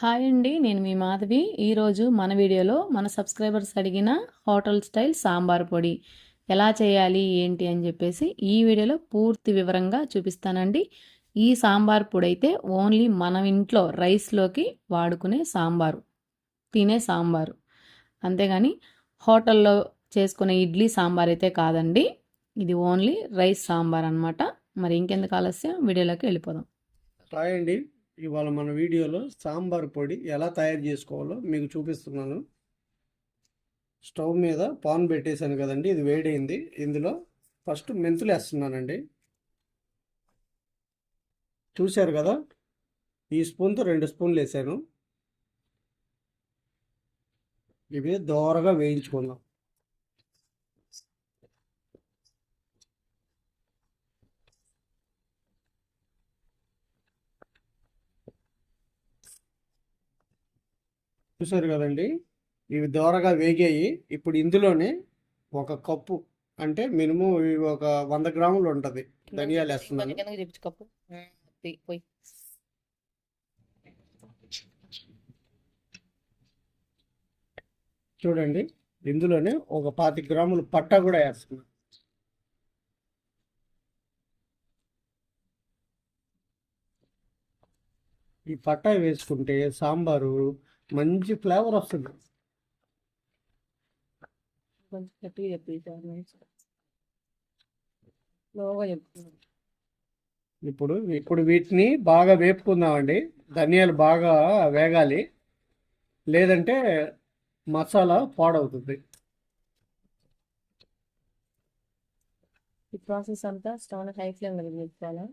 Hi అండి నేను మీ మాధవి. ఈరోజు మన వీడియోలో మన సబ్స్క్రైబర్స్ అడిగిన హోటల్ స్టైల్ సాంబార్ పొడి ఎలా చేయాలి ఏంటి అని చెప్పేసి ఈ వీడియోలో పూర్తి వివరంగా చూపిస్తానండి. ఈ సాంబార్ పొడి అయితే ఓన్లీ మనం ఇంట్లో రైస్లోకి వాడుకునే సాంబారు తినే సాంబారు. అంతేగాని హోటల్లో చేసుకునే ఇడ్లీ సాంబార్ అయితే కాదండి ఇది ఓన్లీ రైస్ సాంబార్ అన్నమాట. మరి ఇంకెందుకు ఆలస్యం? వీడియోలోకి వెళ్ళిపోదాం. హాయ్ అండి. ఇవాళ మన వీడియోలో సాంబార్ పొడి ఎలా తయారు చేసుకోవాలో మీకు చూపిస్తున్నాను. స్టవ్ మీద పాన్ పెట్టేశాను కదండి ఇది వేడైంది. ఇందులో ఫస్ట్ మెంతులు వేస్తున్నానండి. చూశారు కదా ఈ స్పూన్తో రెండు స్పూన్లు వేసాను. ఇవి దోరగా వేయించుకుందాం. చూసారు కదండి? ఇవి దోరగా వేగాయి. ఇప్పుడు ఇందులోనే ఒక కప్పు అంటే మినిమం ఇవి ఒక వంద గ్రాములు ఉంటుంది. ధనియాలు వేస్తున్నాను. పోయి. చూడండి. ఇందులోనే ఒక పాతి గ్రాములు పట్టా కూడా వేస్తున్నాను ఈ పట్టా వేసుకుంటే సాంబారు మంచి ఫ్లేవర్ వస్తుంది. కొంచెం గట్టిగా చెప్పి స్లోగా చెప్తున్నాను ఇప్పుడు ఇప్పుడు వీటిని బాగా వేపుకుందామండి. ధనియాలు బాగా వేగాలి. లేదంటే మసాలా పాడవుతుంది. ఈ ప్రాసెస్ అంతా స్టవ్ హై ఫ్లేమ్ పెట్టుకోవాలా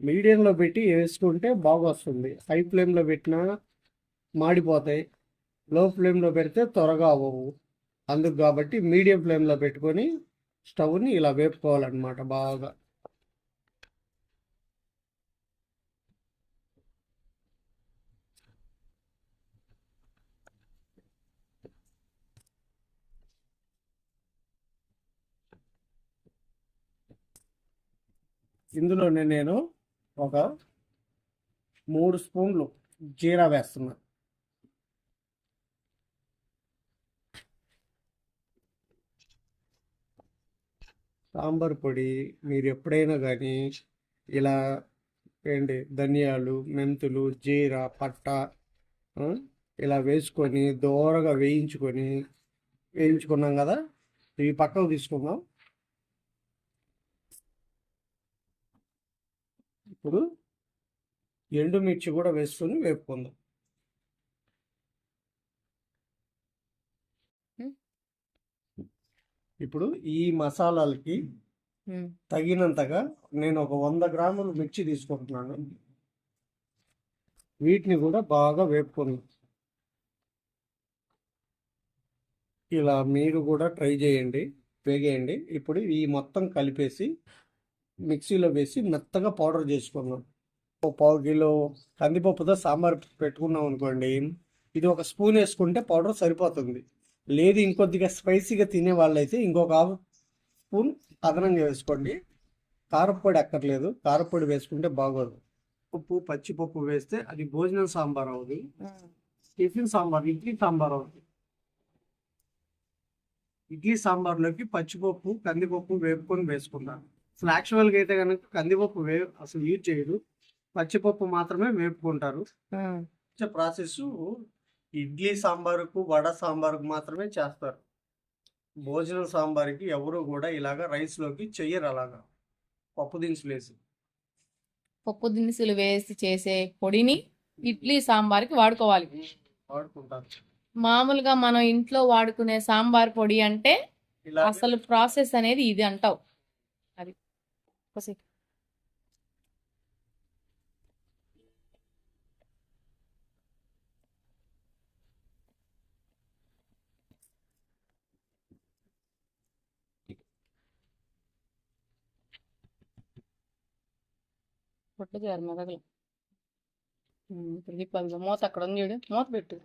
మీడియంలో పెట్టి వేసుకుంటే బాగా వస్తుంది హై ఫ్లేమ్లో పెట్టినా మాడిపోతాయి. లో ఫ్లేమ్లో పెడితే త్వరగా అవ్వవు. అందుకు కాబట్టి మీడియం ఫ్లేమ్లో పెట్టుకొని స్టవ్ని ఇలా వేపుకోవాలన్నమాట బాగా. ఇందులోనే నేను ఒక మూడు స్పూన్లు జీరా వేస్తున్నాను సాంబార్ పొడి మీరు ఎప్పుడైనా కానీ ఇలా ఏంటి ధనియాలు మెంతులు జీరా పట్ట ఇలా వేసుకొని దోరగా వేయించుకొని వేయించుకున్నాం కదా? ఇవి పక్కకు తీసుకుందాం. ఇప్పుడు ఎండుమిర్చి కూడా వేసుకొని వేపుకుందాం. ఇప్పుడు ఈ మసాలాలకి తగినంతగా నేను ఒక వంద గ్రాములు మిర్చి తీసుకుంటున్నాను. వీటిని కూడా బాగా వేపుకుందాం ఇలా మీరు కూడా ట్రై చేయండి వేగేయండి. ఇప్పుడు ఈ మొత్తం కలిపేసి మిక్సీలో వేసి మెత్తగా పౌడర్ చేసుకుందాం ఒక పావు కిలో కందిపప్పుతో సాంబార్ పెట్టుకున్నాం అనుకోండి ఇది ఒక స్పూన్ వేసుకుంటే పౌడర్ సరిపోతుంది. లేదు ఇంకొద్దిగా స్పైసీగా తినే వాళ్ళైతే ఇంకొక హాఫ్ స్పూన్ అదనంగా వేసుకోండి. కారపొడి అక్కర్లేదు. కారపొడి వేసుకుంటే బాగోదు. పప్పు పచ్చిపప్పు వేస్తే అది భోజనం సాంబార్ అవుతుంది టిఫిన్ సాంబార్ ఇడ్లీ సాంబార్ అవుతుంది ఇడ్లీ సాంబార్లోకి పచ్చిపప్పు కందిపప్పు వేపుకొని వేసుకుంటాను అసలు యాక్చువల్గా అయితే కనుక కందిపప్పు వే అసలు యూజ్ చేయరు. పచ్చిపప్పు మాత్రమే వేపుకుంటారు. ప్రాసెస్ ఇడ్లీ సాంబారుకు వడ సాంబారుకు మాత్రమే చేస్తారు. భోజనం సాంబార్కి ఎవరు కూడా ఇలాగ రైస్లోకి చెయ్యరు అలాగా. పప్పు దినుసులు వేసి. పప్పు దినుసులు వేసి చేసే పొడిని ఇడ్లీ సాంబార్కి వాడుకోవాలి. వాడుకుంటారు. మామూలుగా మనం ఇంట్లో వాడుకునే సాంబార్ పొడి అంటే అసలు ప్రాసెస్ అనేది ఇది అంటావు. అది. ఒకసేపు. పొట్టు చేయాలి మెదగలు ఇప్పుడు తిప్పాలి మూత అక్కడ ఉంది చూడు. మూత పెట్టు.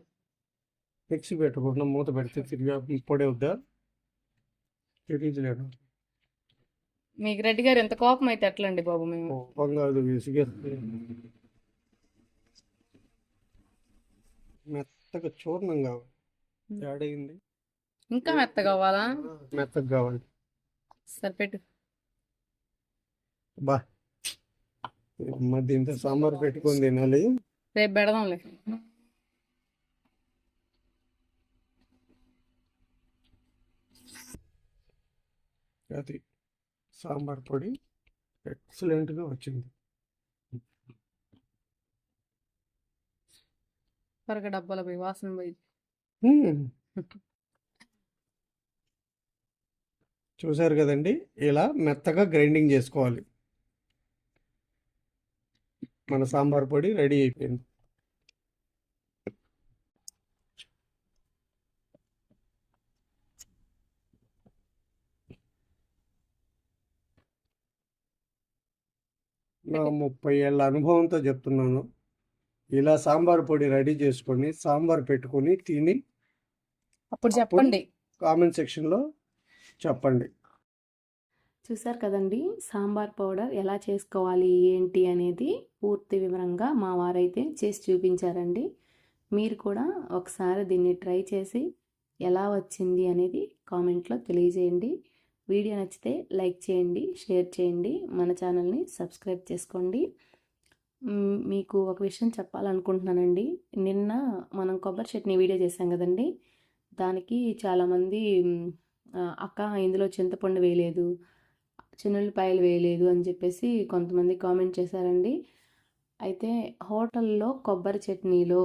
మిక్సీ పెట్టుకుంటున్నాం మూత పెడితే తిరిగి పొడి అవుద్దా? తెలియట్లేదు మీకు రెడ్డి గారు ఎంత కోపం అయితే ఎట్లండి బాబు మేము. కోపంగా విసిగేస్తే. మెత్తగా చూర్ణం కావాలి. ఏడైంది ఇంకా మెత్తగా కావాలా మెత్తగా కావాలి. సరిపెట్టు. బా. దీంతో సాంబార్ పెట్టుకొని తినాలి. రేపు పెడదాంలే. అది సాంబార్ పొడి ఎక్సలెంట్గా వచ్చింది. త్వరగా డబ్బాలో పోయి వాసన పోయి. చూసారు కదండి? ఇలా మెత్తగా గ్రైండింగ్ చేసుకోవాలి. మన సాంబార్ పొడి రెడీ అయిపోయింది. నా ముప్పై ఏళ్ళ అనుభవంతో చెప్తున్నాను. ఇలా సాంబార్ పొడి రెడీ చేసుకొని సాంబార్ పెట్టుకొని తిని అప్పుడు చెప్పండి. కామెంట్ సెక్షన్లో చెప్పండి. చూసారు కదండి? సాంబార్ పౌడర్ ఎలా చేసుకోవాలి ఏంటి అనేది పూర్తి వివరంగా మా వారైతే చేసి చూపించారండి. మీరు కూడా ఒకసారి దీన్ని ట్రై చేసి ఎలా వచ్చింది అనేది కామెంట్లో తెలియజేయండి. వీడియో నచ్చితే లైక్ చేయండి షేర్ చేయండి మన ఛానల్ని సబ్స్క్రైబ్ చేసుకోండి. మీకు ఒక విషయం చెప్పాలనుకుంటున్నానండి. నిన్న మనం కొబ్బరి చట్నీ వీడియో చేశాం కదండి. దానికి చాలామంది అక్క ఇందులో చింతపండు వేయలేదు చిన్నులపాయలు వేయలేదు అని చెప్పేసి కొంతమంది కామెంట్ చేశారండి. అయితే హోటల్లో కొబ్బరి చట్నీలో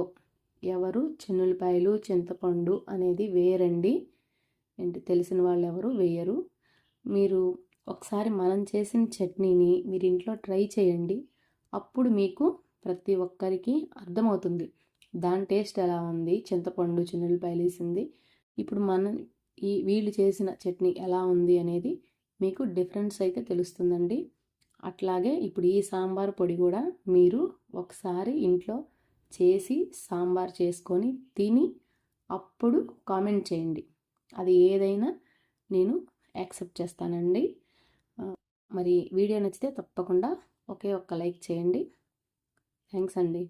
ఎవరు చిన్నులపాయలు చింతపండు అనేది వేయరండి. ఏంటి తెలిసిన వాళ్ళు ఎవరు వేయరు. మీరు ఒకసారి మనం చేసిన చట్నీని మీరు ఇంట్లో ట్రై చేయండి. అప్పుడు మీకు ప్రతి ఒక్కరికి అర్థమవుతుంది. దాని టేస్ట్ ఎలా ఉంది? చింతపండు చిన్నులపాయలు వేసింది. ఇప్పుడు మనం ఈ వీళ్ళు చేసిన చట్నీ ఎలా ఉంది అనేది మీకు డిఫరెన్స్ అయితే తెలుస్తుందండి. అట్లాగే ఇప్పుడు ఈ సాంబార్ పొడి కూడా మీరు ఒకసారి ఇంట్లో చేసి సాంబార్ చేసుకొని తిని అప్పుడు కామెంట్ చేయండి. అది ఏదైనా నేను యాక్సెప్ట్ చేస్తానండి. మరి వీడియో నచ్చితే తప్పకుండా ఒకే ఒక్క లైక్ చేయండి. థ్యాంక్స్ అండి.